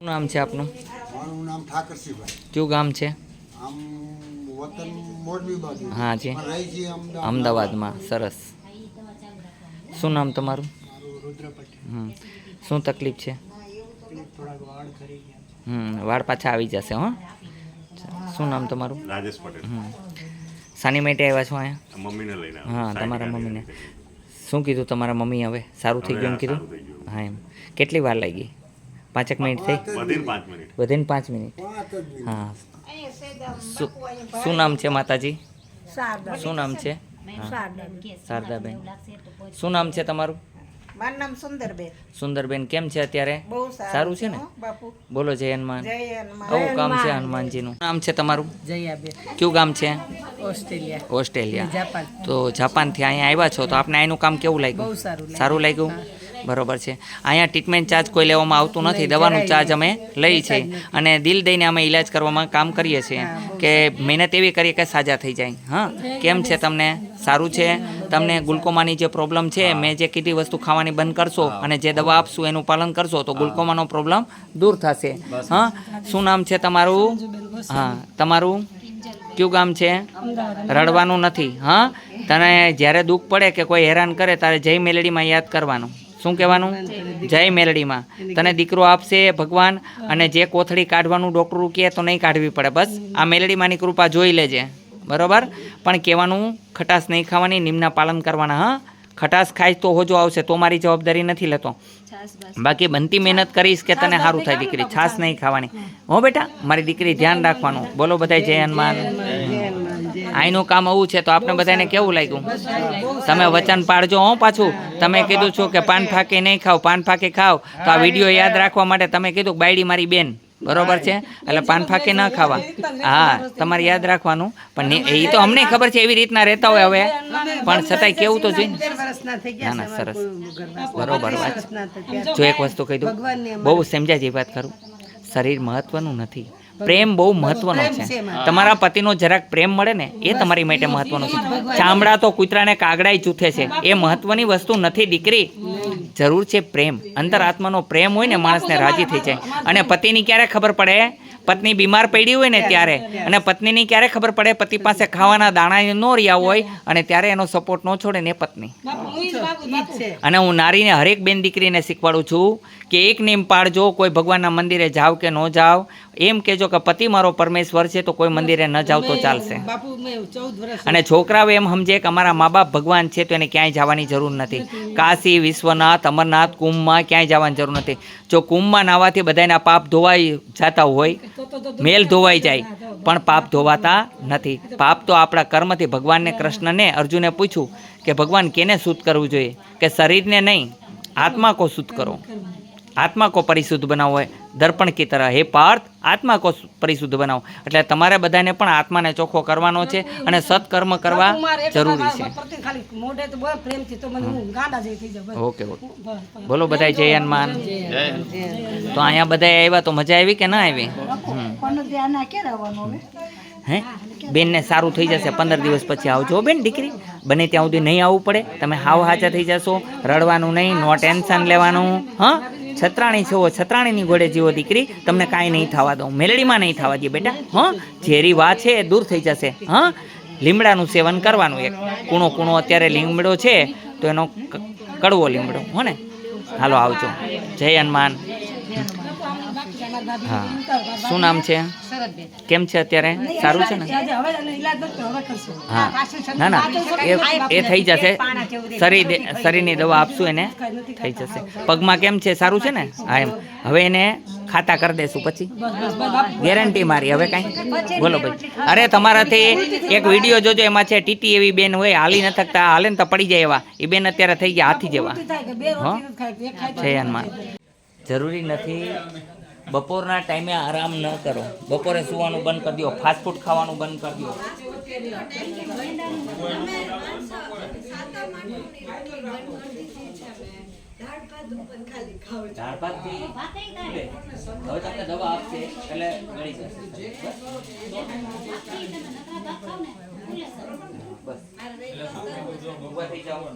શું નામ છે આપનું? મારું નામ ઠાકરસિંહભાઈ. કયું ગામ છે? આમ વતન મોરબી બાજુ. હા જી. રહી અમદાવાદમાં. સરસ. શું નામ તમારું? રુદ્ર હમ. શું તકલીફ છે? વાળ હમ વાળ પાછા આવી જશે હો. શું નામ તમારું? રાજેશ પટેલ. હમ. શાની માટે આવ્યા છો અહીંયા? મમ્મીને લઈને હા તમારા મમ્મીને. શું કીધું તમારા મમ્મી હવે? સારું થઈ ગયું કીધું. હા એમ. કેટલી વાર લાગી? પાંચેક મિનિટ થઈ? વધીને પાંચ મિનિટ. વધીને પાંચ મિનિટ. પાંચ જ મિનિટ. હા. શું શું નામ છે માતાજી? શું નામ છે? શારદાબેન. શું નામ છે તમારું? મારું નામ સુંદરબેન. સુંદરબેન કેમ છે અત્યારે? સારું છે ને? બોલો જય હનુમાન. જય ગામ આવું કામ છે હનુમાનજીનું? નામ છે તમારું? જયાબેન. કયું ગામ છે? ઓસ્ટ્રેલિયા. ઓસ્ટ્રેલિયા. જાપાન. તો જાપાનથી અહીંયા આવ્યા છો તો આપને અહીંનું કામ કેવું લાગ્યું? સારું લાગ્યું. બરોબર છે. અહીંયા ટ્રીટમેન્ટ ચાર્જ કોઈ લેવામાં આવતું નથી. દવાનું ચાર્જ અમે લઈએ છીએ. અને દિલ દઈને અમે ઈલાજ કરવામાં કામ કરીએ છીએ કે મહેનત એવી કરીએ કે સાજા થઈ જાય. હા કેમ છે તમને? સારું છે? તમને ગ્લુકોમાની જે પ્રોબ્લેમ છે મેં જે કીધી વસ્તુ ખાવાની બંધ કરશો અને જે દવા આપશું એનું પાલન કરશો તો ગ્લુકોમાનો પ્રોબ્લેમ દૂર થશે. હા શું નામ છે તમારું? હા તમારું? કયું ગામ છે? રડવાનું નથી. હા તને જ્યારે દુઃખ પડે કે કોઈ હેરાન કરે તારે જય મેલેડીમાં યાદ કરવાનું. શું કહેવાનું? જય મેલડીમાં. તને દીકરો આપશે ભગવાન અને જે કોથળી કાઢવાનું ડૉક્ટર કહે તો નહીં કાઢવી પડે. બસ આ મેલડીમાંની કૃપા જોઈ લેજે. બરાબર? પણ કહેવાનું ખટાશ નહીં ખાવાની નિમના પાલન કરવાના હા? ખટાશ ખાઈશ તો હોજો આવશે તો મારી જવાબદારી નથી લેતો. બાકી બનતી મહેનત કરીશ કે તને સારું થાય દીકરી. છાશ નહીં ખાવાની. હો બેટા મારી દીકરી ધ્યાન રાખવાનું. બોલો બધા જય હનુમાન. અહીંનું કામ આવું છે તો આપણે બધાને કેવું લાગ્યું? તમે વચન પાડજો હું પાછું. તમે કીધું છું કે પાન ફાંકી નહીં ખાવ પાન ફાંકી ખાવ. તો આ વીડિયો યાદ રાખવા માટે તમે કીધું બાયડી મારી બેન. બરોબર છે? એટલે પાન ફાંકી ન ખાવા. હા તમારે યાદ રાખવાનું. પણ એ તો અમને ખબર છે એવી રીતના રહેતા હોય હવે. પણ છતાંય કેવું તો જોઈએ ને. ના સરસ. બરોબર વાત. જો એક વસ્તુ કહી દઉં. બહુ સમજાય જે વાત કરું. શરીર મહત્વનું નથી. પ્રેમ બહુ મહત્વનો છે. તમારા પતિનો જરાક પ્રેમ મળે ને એ તમારી માટે મહત્વનું છે. ચામડા તો કૂતરાને કાગડાય ચૂથે છે. એ મહત્વની વસ્તુ નથી દીકરી. જરૂર છે પ્રેમ. અંતરાત્માનો પ્રેમ હોય ને માણસને રાજી થઈ જાય. અને પતિની ક્યારે ખબર પડે? પત્ની બીમાર પડી હોય ને ત્યારે અને પત્નીની ક્યારે ખબર પડે? પતિ પાસે ખાવાના દાણા ન રહ્યા હોય અને ત્યારે એનો સપોર્ટ ન છોડે ને પત્ની. અને હું નારીને હરેક બેન દીકરીને શીખવાડું છું કે એક નેમ પાળજો કોઈ ભગવાનના મંદિરે જાવ કે ન જાવ એમ કહેજો કે પતિ મારો પરમેશ્વર છે તો કોઈ મંદિરે ન જાવ તો ચાલશે. અને છોકરાઓ એમ સમજે કે અમારા મા બાપ ભગવાન છે તો એને ક્યાંય જવાની જરૂર નથી. કાશી વિશ્વનાથ અમરનાથ કુંભમાં ક્યાંય જવાની જરૂર નથી. જો કુંભમાં નાવાથી બધાના પાપ ધોવાઈ જતા હોય મેલ ધોવાઈ જાય પણ પાપ ધોવાતા નથી. પાપ તો આપણા કર્મથી ભગવાનને કૃષ્ણને અર્જુને પૂછ્યું કે ભગવાન કેને શુદ્ધ કરવું જોઈએ? કે શરીરને નહીં? આત્મા કો શુદ્ધ કરો? આત્મા કો પરિશુદ્ધ બનાવો હોય દર્પણ કી તરહ. હે પાર્થ આત્મા કો પરિશુદ્ધ બનાવો. એટલે તમારે બધાને પણ આત્માને ચોખ્ખો કરવાનો છે અને સત્કર્મ કરવા જરૂરી છે. Okay okay. બોલો બધાય જય હનુમાન. તો અહીંયા બધા આવ્યા તો મજા આવી કે ના આવી? હે બેનને સારું થઈ જશે. પંદર દિવસ પછી આવજો બેન દીકરી. બને ત્યાં સુધી નહીં આવવું પડે. તમે હાવ હાચા થઈ જશો. રડવાનું નહીં નો ટેન્શન લેવાનું. હા? છત્રાણી છો, છત્રાણીની ઘોડે જીવો દીકરી, તમને કાંઈ નહીં થવા દઉં, મેલડીમાં નહીં થવા દે બેટા, હા? ઝેરી વા છે, એ દૂર થઈ જશે, હં? લીમડાનું સેવન કરવાનું એક, કૂણો કૂણો અત્યારે લીમડો છે, તો એનો કડવો લીમડો, હો ને? હાલો આવજો, જય હનુમાન. હા. શું નામ છે? કેમ છે અત્યારે? સારું છે ને? હા. ના ના. એ એ થઈ જશે. શરીર શરીરની દવા આપશું એને. થઈ જશે. પગમાં કેમ છે? સારું છે ને? હા એમ. હવે એને ખાતા કરી દેશું પછી. ગેરંટી મારી. હવે કાંઈ? બોલો ભાઈ. અરે તમારાથી એક વીડિયો જોજો. એમાં છે ટીટી એવી બેન હોય હાલી ન થકતા. હાલે ને તો પડી જાય એવા. એ બેન અત્યારે થઈ ગયા હાથી જેવા. હા? છે જરૂરી નથી બપોરના ટાઈમે આરામ ન કરો. બપોરે સુવાનું બંધ કરી દો. ફાસ્ટ ફૂડ ખાવાનું બંધ કરી દો. દાળ હવે તમને દવા આપશે એટલે મળી જશે. બસ. ઊભા થઈ દુખાવો.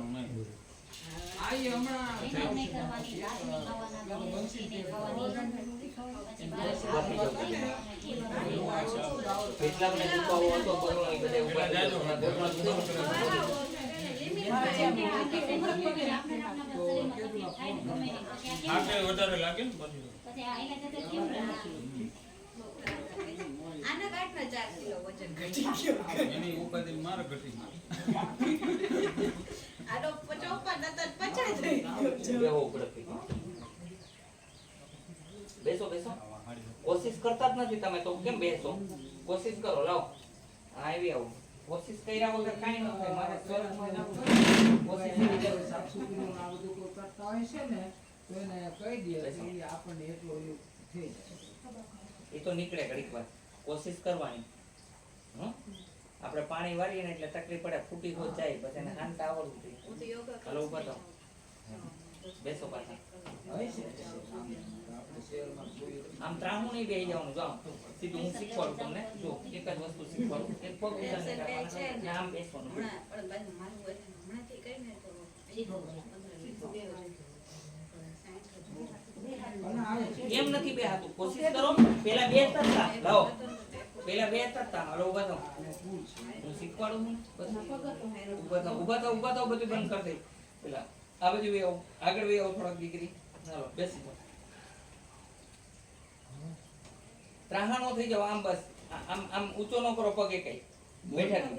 એની ઉપાધિ મારે ઘટી મારે આનો પચાસ પચાસ થઈ ગયો કોશિશ કરતા જ નથી તમે તો કેમ બેસો? કોશિશ કરો લાવો. આવી આવો. કોશિશ કર્યા વગર કાંઈ ન થાય. મારે સ્વર્ગમાં જવું છે. કોશિશ એવી જરૂર છે. એ તો નીકળે ઘડીક વાર. કોશિશ કરવાની. હં? આપણે પાણી વાળીએ ને એટલે તકલીફ પડે. ફૂટી હોત જાય પછી એને હાંતા આવડવું જોઈએ હાલો ઊભા બેસો પાછા. આમ ત્રાહું નહીં બેહી જવાનું જાઓ સીધું હું શીખવાડું તમને. જો એક જ વસ્તુ શીખવાડું. એક પગ ઊંચા નહીં રાખવાના, ને આમ બેસવાનું. એમ નથી બેહાતું. કોશિશ કરો. પેલા બે તરતા લાવો. પેલા બે તરતા હાલો ઊભા થાવ હું શીખવાડું હું ઊભા થાવ ઊભા થાવ ઊભા થાવ બધું બંધ કરી દે. પેલા આ બાજુ વે આવો આગળ વે આવો થોડાક દીકરી. ચાલો બેસી જાઓ. ત્રાહાણો થઈ જાવ આમ બસ. આમ આમ ઊંચો ન કરો પગે કઈ. બેઠા.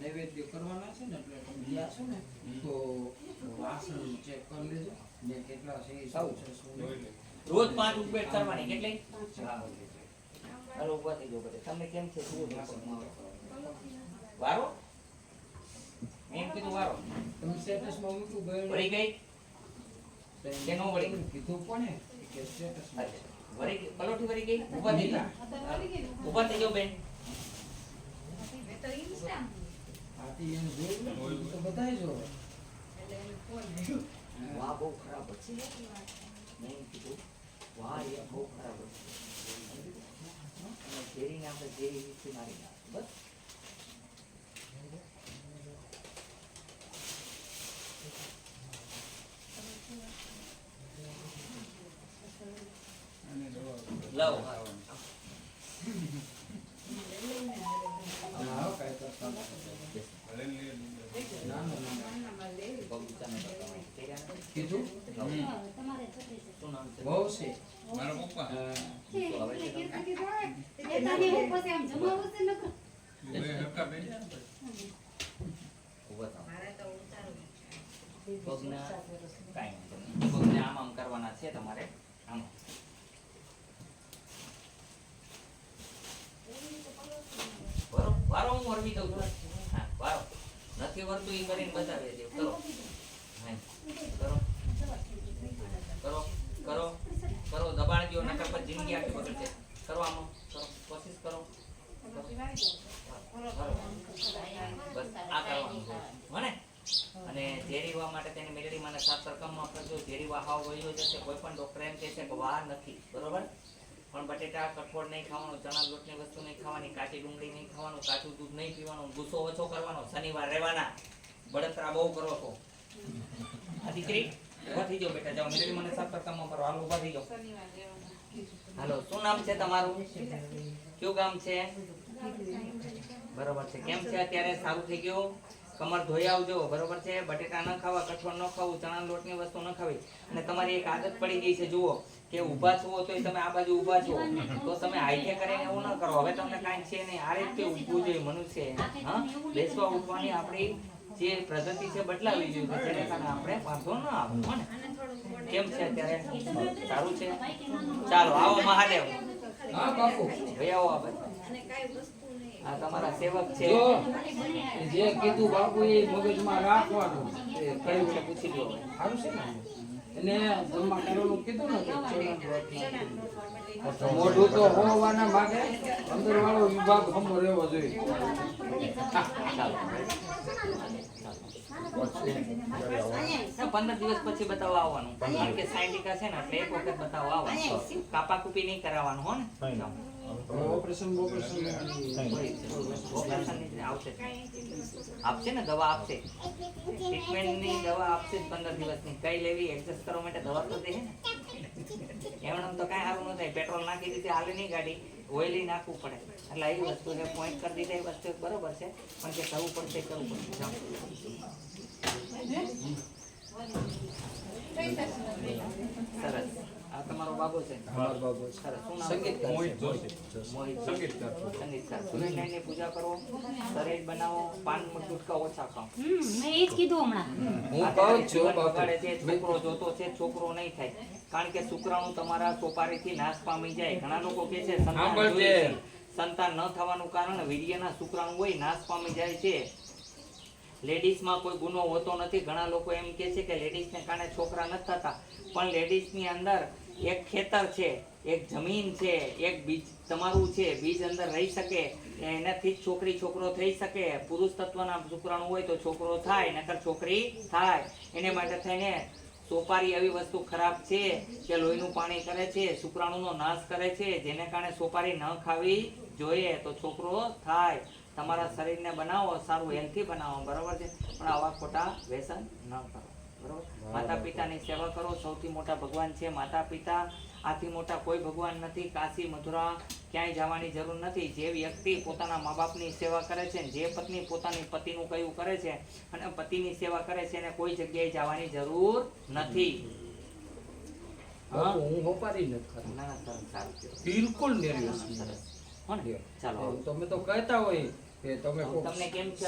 નૈવેદ્ય કરવાના છે ને એટલે તમે ગયા છો ને તો વાસણ ચેક કરી લેજો. ને કેટલા છે સૌ. છે રોજ પાંચ ઉપેટ કરવાની કેટલી? હાલો ઊભા થઈ જાઓ બધે. તમને કેમ છે? શું વારો? એમ કીધું વારો. તમે સ્ટેટસમાં મૂક્યું ગયડું? વળી ગઈ? કે નો વળી? કીધું પણ કે સ્ટેટસમાં વળી ગઈ પલોઠી વરી ગઈ ઊભા થઈ ગયા ઊભા થઈ ગયો બેન. વાહ, બહુ ખરાબ છે વાહ એ બહુ ખરાબ છે અને ઝેરીને આપણે મારી. બસ લાવો હા, કાંઈ કરતા નથી. ના, ના, ના. પગ ઊંચા ન કરતા હોય. કર્યા નથી? કીધું? બહુ છે. મારા પપ્પા. પગના આમ આમ કરવાના છે તમારે. આમ. વારો હું વરવી દઉં છું. હા વારો. નથી વરતું એ કરીને બતાવી દેવું કરો કોશિશ કરો. બસ, આ કરવાનું છે. અને ઝેરીવા માટે કોઈ પણ ડોક્ટર એમ કહે છે કે વાર નથી. બરોબર? પણ બટેટા કઠોળ નહીં ખાવાનું, ચણા લોટની વસ્તુ નહીં ખાવાની, કાચી ડુંગળી નહીં ખાવાનું, કાચું દૂધ નહીં પીવાનું, ગુસ્સો ઓછો કરવાનો, શનિવાર રહેવાના. બળતરા બહુ કરો છો. ઊભા ઊભા બટેટા ન ખાવા, કઠોળ ન ખાવું, ચણા લોટની વસ્તુ ન ખાવી. અને તમારી એક આદત પડી ગઈ છે, જુઓ, કે ઊભા છો તો તમે આ બાજુ ઊભા છો. તો તમે હાઈકે કરીને એવું ન કરો. હવે તમને કાંઈ છે નહીં. આ રીતે ઊભવું જોઈએ મનુષ્ય બેસવા, ઉઠવાની આપણી જે પ્રગતિ છે બદલાવી જોઈએ જેને કારણે આપણે વાંધો ન આવે હો ને? કેમ છે અત્યારે? સારું છે? ચાલો આવો મહાદેવ. હા બાપુ. ભાઈ આવો આ બાજુ. આ તમારા સેવક છે. જો કીધું બાપુ એ મગજમાં રાખવાનું. કયું છે? પૂછી લો સારું છે ને? એને જમવા કરવાનું કીધું ને મોઢું તો હોવાના માગે અંદર વાળો વિભાગ હમો રહેવો જોઈએ. પંદર દિવસ પછી બતાવવા આવવાનું. કારણ કે સાયન્ટિકા છે ને એટલે એક વખત બતાવવા આવવાનું. કાપા કુપી નહીં કરાવવાનું હો ને. ઓપરેશન ઓપરેશન ઓપરેશન આવશે. આપશે ને દવા આપશે. ટ્રીટમેન્ટની દવા આપશે પંદર દિવસની. કઈ લેવી એડજસ્ટ કરવા માટે દવા તો દે ને. એમણે તો કાંઈ સારું ન થાય. પેટ્રોલ નાખી દીધી હાલે નહીં ગાડી ઓઇલી નાખવું પડે. એટલે એ વસ્તુ છે પોઈન્ટ કરી દીધા એ વસ્તુ બરોબર છે. પણ જે કરવું પડશે કરવું પડશે જાઓ. સરસ આ તમારો બાબો છે અમારો બાબો સરસ. સંગીતકાર છે. મોહિત સંગીતકાર સંગીતકાર. સૂર્યનારાયણની પૂજા કરો. શરીર બનાવો. પાન ગુટકા ઓછા ખાઓ. મેં એ જ કીધું હમણાં. હું કહું છું બગાડે છે છોકરો જોતો છે છોકરો નહીં થાય. કારણ કે શુક્રાણુ તમારા સોપારીથી નાશ પામી જાય. ઘણા લોકો કહે છે સંતાન જોઈએ સંતાન ન થવાનું કારણ વીર્યના શુક્રાણુ હોય નાશ પામી જાય છે. લેડીઝમાં કોઈ ગુનો હોતો નથી. ઘણા લોકો એમ કહે છે કે લેડીઝને કારણે છોકરા નથી થતા. પણ લેડીઝની અંદર એક ખેતર છે, એક જમીન છે, એક બીજ, તમારું છે, બીજ અંદર રહી શકે એનાથી જ છોકરી, છોકરો થઈ શકે. પુરુષ તત્વના શુક્રાણુ હોય તો છોકરો થાય, નકર છોકરી થાય. એને માટે થઈને સોપારી એવી વસ્તુ ખરાબ છે, કે લોહીનું પાણી કરે છે, શુક્રાણુનો નાશ કરે છે, જેને કારણે સોપારી ન ખાવી જોઈએ તો છોકરો થાય. તમારા શરીરને બનાવો, સારું હેલ્થી બનાવો, બરાબર છે? પણ આવા ખોટા વ્યસન ન કરો. બરોબર માતા પિતાની સેવા કરો. સૌથી મોટા ભગવાન છે માતા પિતા આથી મોટા કોઈ ભગવાન નથી. કાશી મથુરા ક્યાંય જવાની જરૂર નથી. જે વ્યક્તિ પોતાના મા બાપની સેવા કરે છે જે પત્ની પોતાની પતિનું કયું કરે છે અને પતિની સેવા કરે છે એને કોઈ જગ્યાએ જવાની જરૂર નથી. હું? હોપારી ના ના. બિલકુલ ચાલો. તમે તો કહેતા હોય કે તમે તમને કેમ છે